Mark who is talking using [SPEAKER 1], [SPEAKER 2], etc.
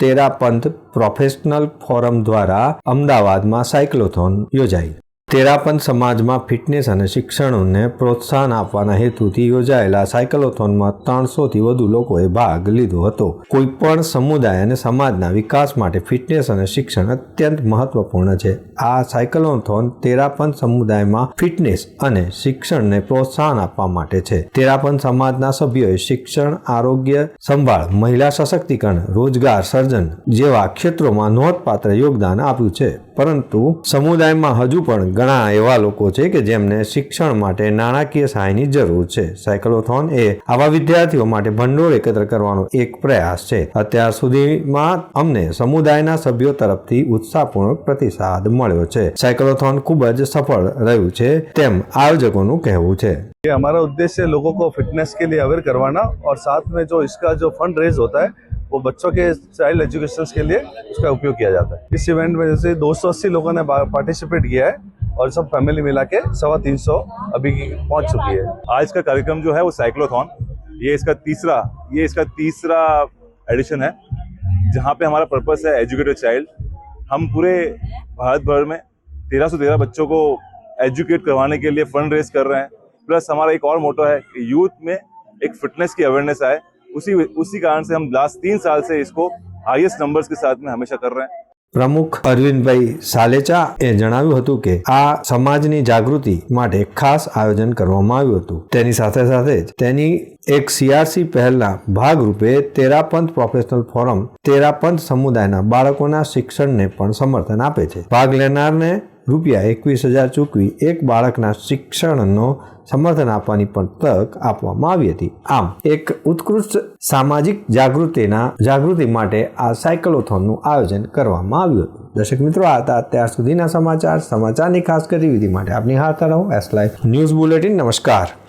[SPEAKER 1] Terapanth professional forum દ્વારા અમદાવાદમાં cyclothon યોજાઈ. તેરાપંથ સમાજમાં ફિટનેસ અને શિક્ષણને પ્રોત્સાહન આપવાના હેતુથી યોજાયેલા સાયકલોથોનમાં ત્રણસોથી વધુ લોકોએ ભાગ લીધો હતો. કોઈપણ સમુદાય અને સમાજના વિકાસ માટે ફિટનેસ અને શિક્ષણ અત્યંત મહત્વપૂર્ણ છે. આ સાયકલોથોન તેરાપન સમુદાયમાં ફિટનેસ અને શિક્ષણને પ્રોત્સાહન આપવા માટે છે. તેરાપન સમાજના સભ્યોએ શિક્ષણ, આરોગ્ય, સંભાળ, મહિલા સશક્તિકરણ, રોજગાર, સર્જન જેવા ક્ષેત્રોમાં નોંધપાત્ર યોગદાન આપ્યું છે. પરંતુ સમુદાયમાં હજુ પણ ઘણા એવા લોકો છે કે જેમને શિક્ષણ માટે નાણાકીય સહાયની જરૂર છે સાયકલોથોન એ આવા વિદ્યાર્થીઓ માટે ભંડોળ એકત્ર કરવાનો એક પ્રયાસ છે અત્યાર સુધીમાં અમને સમુદાયના સભ્યો તરફથી ઉત્સાહપૂર્વક પ્રતિસાદ મળ્યો છે સાયકલોથોન ખૂબ જ સફળ રહ્યું છે તેમ આયોજકોનું કહેવું છે
[SPEAKER 2] ये हमारा उद्देश्य है लोगों को फिटनेस के लिए अवेयर करवाना और साथ में जो इसका जो फंड रेज होता है वो बच्चों के चाइल्ड एजुकेशन के लिए उसका उपयोग किया जाता है। इस इवेंट में जैसे 280 लोगों ने पार्टिसिपेट किया है और सब फैमिली मिला के सवा तीन सौ अभी पहुँच चुकी है।
[SPEAKER 3] आज का कार्यक्रम जो है वो साइक्लोथॉन ये इसका तीसरा, ये इसका तीसरा एडिशन है, जहाँ पे हमारा पर्पस है एजुकेटेड चाइल्ड हम पूरे भारत भर में तेरह सौ तेरह बच्चों को एजुकेट करवाने के लिए फंड रेज कर रहे हैं। प्लस हमारा एक और मोटो है कि यूथ में एक फिटनेस की अवेयरनेस आए। उसी उसी कारण से हम लास्ट तीन साल से इसको हाईएस्ट नंबर्स के साथ में हमेशा कर रहे हैं
[SPEAKER 1] પ્રમુખ અરવિંદભાઈ સાલેચા એ જણાવ્યું હતું કે આ સમાજની જાગૃતિ માટે ખાસ આયોજન કરવામાં આવ્યું હતું તેની સાથે સાથે જ તેની એક સીઆરસી પહેલના ભાગરૂપે તેરાપંથ પ્રોફેશનલ ફોરમ તેરાપંથ સમુદાયના બાળકોના શિક્ષણને પણ સમર્થન આપે છે ભાગ લેનારને રૂપિયા એકવીસ હજાર ચૂકવી એક બાળકના શિક્ષણનો સમર્થન આપવાની પણ તક આપવામાં આવી હતી. આમ, એક ઉત્કૃષ્ટ સામાજિક જાગૃતિના, જાગૃતિ માટે આ સાયકલોથોનનું આયોજન કરવામાં આવ્યું હતું. દર્શક મિત્રો, આ હતા અત્યાર સુધીના સમાચાર. સમાચારની ખાસ ગતિવિધિ માટે આપની હાથ રહો એસ લાઈફ ન્યૂઝ બુલેટિન નમસ્કાર.